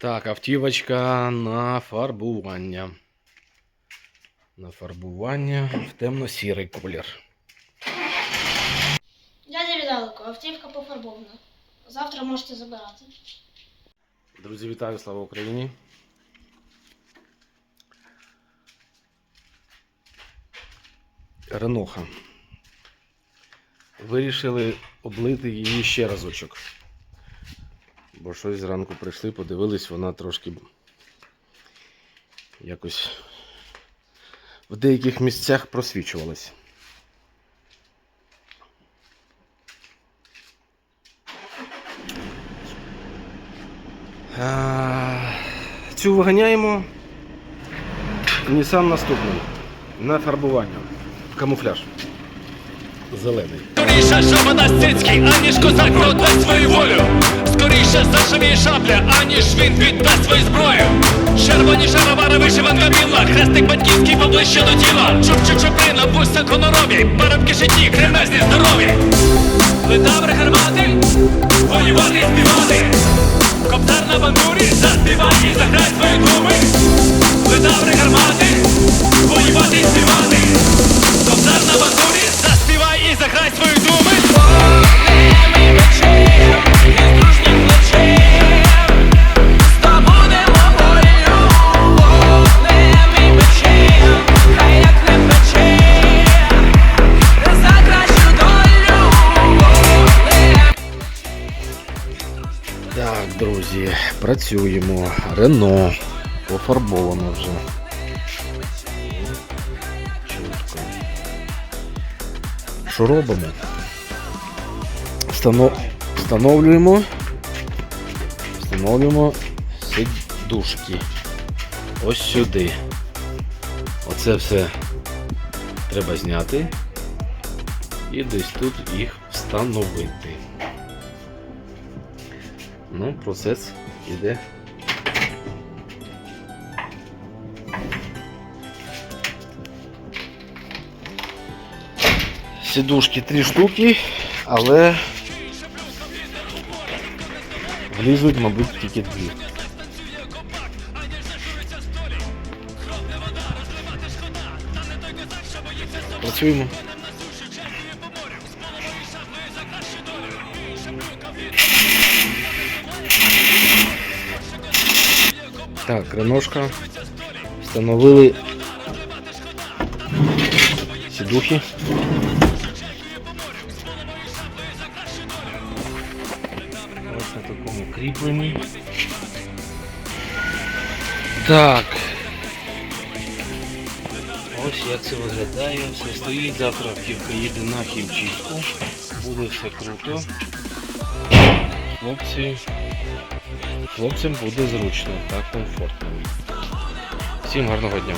Так, автівочка на фарбування. На фарбування в темно-сірий колір. Дядя Відалко, автівка пофарбована. Завтра можете забирати. Друзі, вітаю, слава Україні! Реноха. Вирішили облити її ще разочок. Бо щось зранку прийшли, подивились, вона трошки якось в деяких місцях просвічувалась. Цю виганяємо. Nissan наступний. На фарбування. Камуфляж. Зелений. Скоріше жаба дасть цицький, аніж козак продасть свою волю. Скоріше зашуміє шабля, аніж він віддасть свою зброю. Червоні шаровари, вишиванка біла, хрестик батьківський поближче до тіла. Чуп-чуп чуприна, буся гонорові, барабки житті, кремезні здорові. Добре гармати, воювати, співати. Коптар на бандурі, заспівай і заграй свої думи. Добре гармати, воювати, друзі, працюємо. Рено. Пофарбовано вже. Чітко. Що робимо? Встанов... Встановлюємо. Встановлюємо сидушки. Ось сюди. Оце все треба зняти. І десь тут їх встановити. Ну, процес іде. Сідушки три штуки, але влізуть, мабуть, тільки дві. Працюємо. Так, реношка. Встановили сідухи. Ось на такому кріпленні. Так. Ось як це виглядає. Все стоїть. Завтра автівка їде на хімчистку. Буде все круто. Хлопці. Хлопцям буде зручно та комфортно. Всім гарного дня.